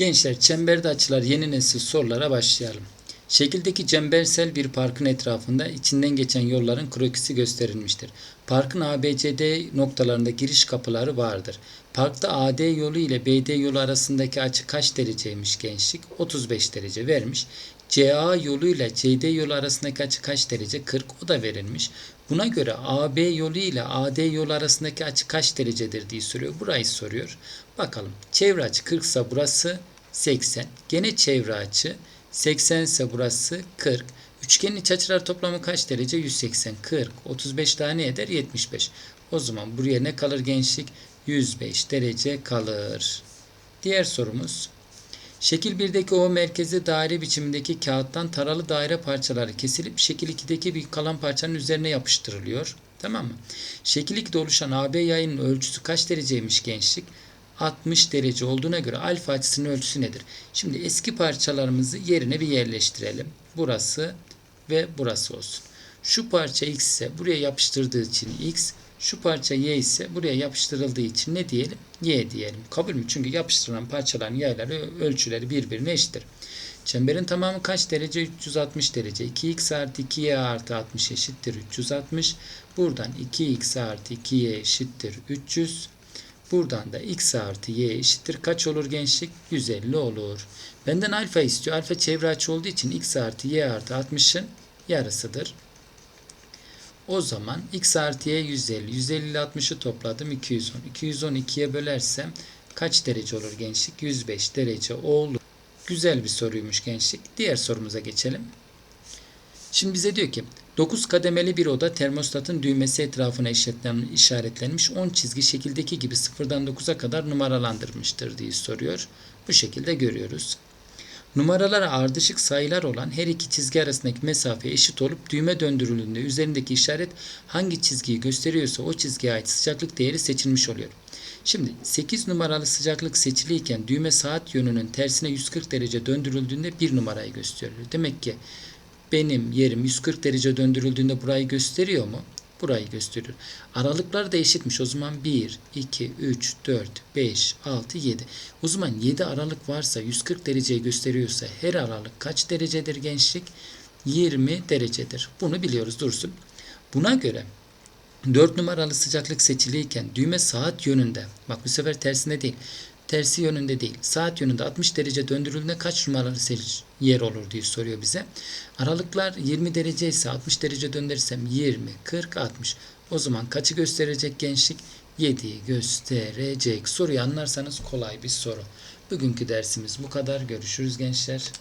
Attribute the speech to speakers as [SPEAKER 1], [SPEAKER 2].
[SPEAKER 1] Gençler çemberde açılar yeni nesil sorulara başlayalım. Şekildeki çembersel bir parkın etrafında içinden geçen yolların krokisi gösterilmiştir. Parkın ABCD noktalarında giriş kapıları vardır. Parkta AD yolu ile BD yolu arasındaki açı kaç dereceymiş gençlik? 35 derece vermiş. CA yolu ile CD yolu arasındaki açı kaç derece? 40 o da verilmiş. Buna göre AB yolu ile AD yolu arasındaki açı kaç derecedir diye soruyor. Burayı soruyor. Bakalım. Çevre açı 40 ise burası 80. Gene çevre açı 80 ise burası 40. Üçgenin iç açılar toplamı kaç derece? 180. 40. 35 tane eder 75. O zaman buraya ne kalır gençlik? 105 derece kalır. Diğer sorumuz. Şekil 1'deki O merkezi daire biçimindeki kağıttan taralı daire parçaları kesilip şekil 2'deki bir kalan parçanın üzerine yapıştırılıyor. Tamam mı? Şekil 2'de oluşan AB yayının ölçüsü kaç dereceymiş gençlik? 60 derece olduğuna göre alfa açısının ölçüsü nedir? Şimdi eski parçalarımızı yerine bir yerleştirelim. Burası ve burası olsun. Şu parça x ise buraya yapıştırdığı için x, şu parça y ise buraya yapıştırıldığı için ne diyelim? Y diyelim. Kabul mü? Çünkü yapıştırılan parçaların yayları ölçüleri birbirine eşittir. Çemberin tamamı kaç derece? 360 derece. 2x artı 2y artı 60 eşittir 360. Buradan 2x artı 2y eşittir 300. Buradan da x artı y eşittir. Kaç olur gençlik? 150 olur. Benden alfa istiyor. Alfa çevre açı olduğu için x artı y artı 60'ın yarısıdır. O zaman x artı y 150. 150 ile 60'ı topladım 210. 212'ye bölersem kaç derece olur gençlik? 105 derece olur. Güzel bir soruymuş gençlik. Diğer sorumuza geçelim. Şimdi bize diyor ki 9 kademeli bir oda termostatın düğmesi etrafına işaretlenmiş 10 çizgi şekildeki gibi 0'dan 9'a kadar numaralandırmıştır diye soruyor. Bu şekilde görüyoruz. Numaralara ardışık sayılar olan her iki çizgi arasındaki mesafe eşit olup düğme döndürüldüğünde üzerindeki işaret hangi çizgiyi gösteriyorsa o çizgiye ait sıcaklık değeri seçilmiş oluyor. Şimdi 8 numaralı sıcaklık seçiliyken düğme saat yönünün tersine 140 derece döndürüldüğünde 1 numarayı gösteriyor. Demek ki benim yerim 140 derece döndürüldüğünde burayı gösteriyor mu? Burayı gösteriyor. Aralıklar da eşitmiş. O zaman 1, 2, 3, 4, 5, 6, 7. O zaman 7 aralık varsa 140 dereceyi gösteriyorsa her aralık kaç derecedir gençlik? 20 derecedir. Bunu biliyoruz dursun. Buna göre 4 numaralı sıcaklık seçiliyken düğme saat yönünde bak bu sefer tersine değil tersi yönünde değil. Saat yönünde 60 derece döndürüldüğünde kaç numaralı yer olur diye soruyor bize. Aralıklar 20 derece ise 60 derece döndürürsem 20, 40, 60. O zaman kaçı gösterecek gençlik? 7'yi gösterecek. Soruyu anlarsanız kolay bir soru. Bugünkü dersimiz bu kadar. Görüşürüz gençler.